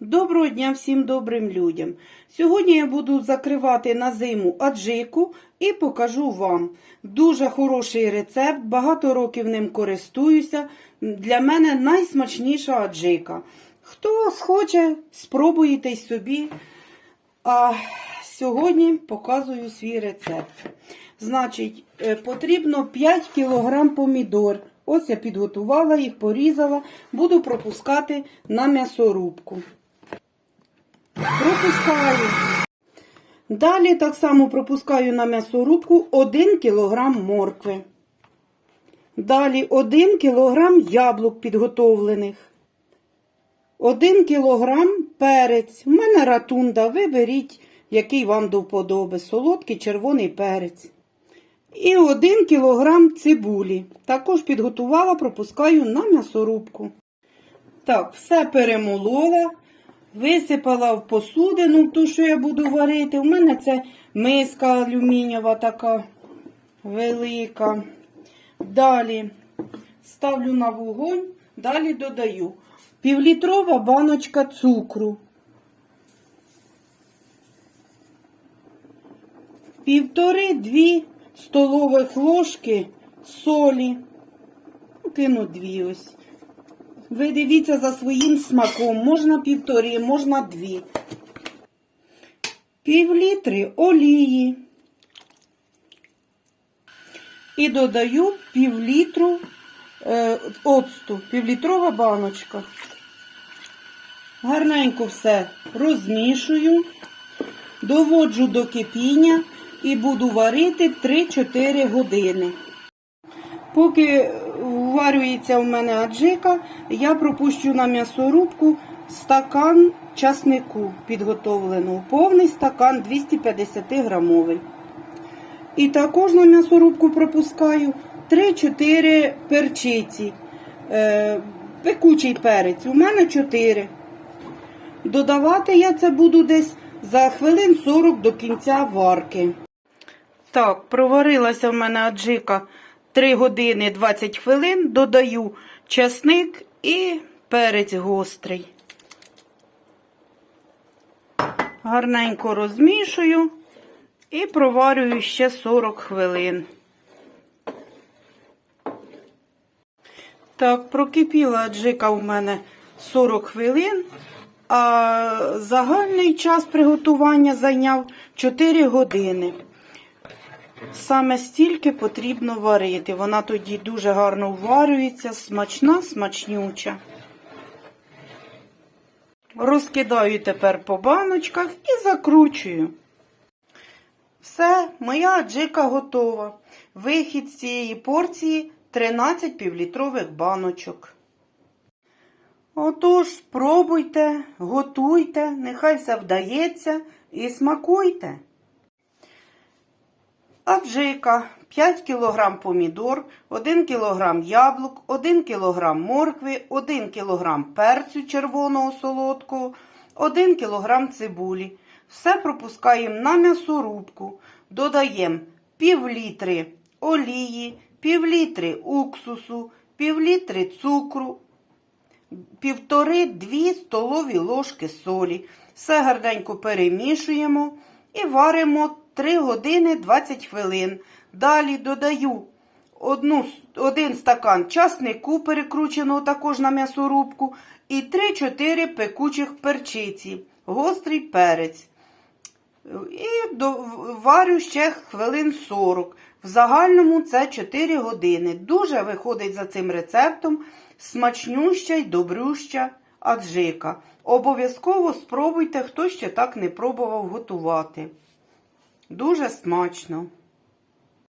Доброго дня всім добрим людям. Сьогодні я буду закривати на зиму аджику і покажу вам. Дуже хороший рецепт, багато років ним користуюся. Для мене найсмачніша аджика. Хто схоче, спробуйте собі. А сьогодні показую свій рецепт. Значить, е, потрібно 5 кг помідор. Ось я підготувала їх, порізала, буду пропускати на м'ясорубку. Пропускаю. Далі так само пропускаю на м'ясорубку 1 кг моркви. Далі 1 кг яблук підготовлених. 1 кг перець. У мене ратунда. Виберіть, який вам до вподоби. Солодкий червоний перець. І 1 кг цибулі. Також підготувала, пропускаю на м'ясорубку. Так, все перемолола. Висипала в посудину, ту, що я буду варити. У мене це миска алюмінієва така велика. Далі ставлю на вогонь, далі додаю півлітрова баночка цукру. Півтори-дві столових ложки солі. Ну, Кину дві ось. Ви дивіться за своїм смаком. Можна півтори, можна дві. Пів літри олії. І додаю пів літру е, оцту, півлітрова баночка. Гарненько все розмішую, доводжу до кипіння і буду варити 3-4 години. Поки варюється у мене аджика, я пропущу на м'ясорубку стакан часнику підготовленого. Повний стакан 250 грамовий. І також на м'ясорубку пропускаю 3-4 перчиці. Е, пекучий перець. У мене 4. Додавати я це буду десь за хвилин 40 до кінця варки. Так, проварилася в мене аджика 3 години 20 хвилин. Додаю часник і перець гострий. Гарненько розмішую і проварюю ще 40 хвилин. Так, прокипіла аджика у мене 40 хвилин, а загальний час приготування зайняв 4 години. Саме стільки потрібно варити. Вона тоді дуже гарно вварюється, смачна, смачнюча. Розкидаю тепер по баночках і закручую. Все, моя аджика готова. Вихід з цієї порції 13 півлітрових баночок. Отож, пробуйте, готуйте, нехай все вдається і смакуйте. Аджика 5 кг помідор, 1 кг яблук, 1 кг моркви, 1 кг перцю червоного солодкого, 1 кг цибулі. Все пропускаємо на м'ясорубку. Додаємо пів літри олії, пів літри уксусу, пів літри цукру, півтори-дві столові ложки солі. Все гарненько перемішуємо і варимо 3 години 20 хвилин. Далі додаю одну, один стакан часнику, перекрученого також на м'ясорубку, і 3-4 пекучих перчиці, гострий перець. І варю ще хвилин 40. В загальному це 4 години. Дуже виходить за цим рецептом смачнюща й добрюща аджика. Обов'язково спробуйте, хто ще так не пробував готувати. Дуже смачно.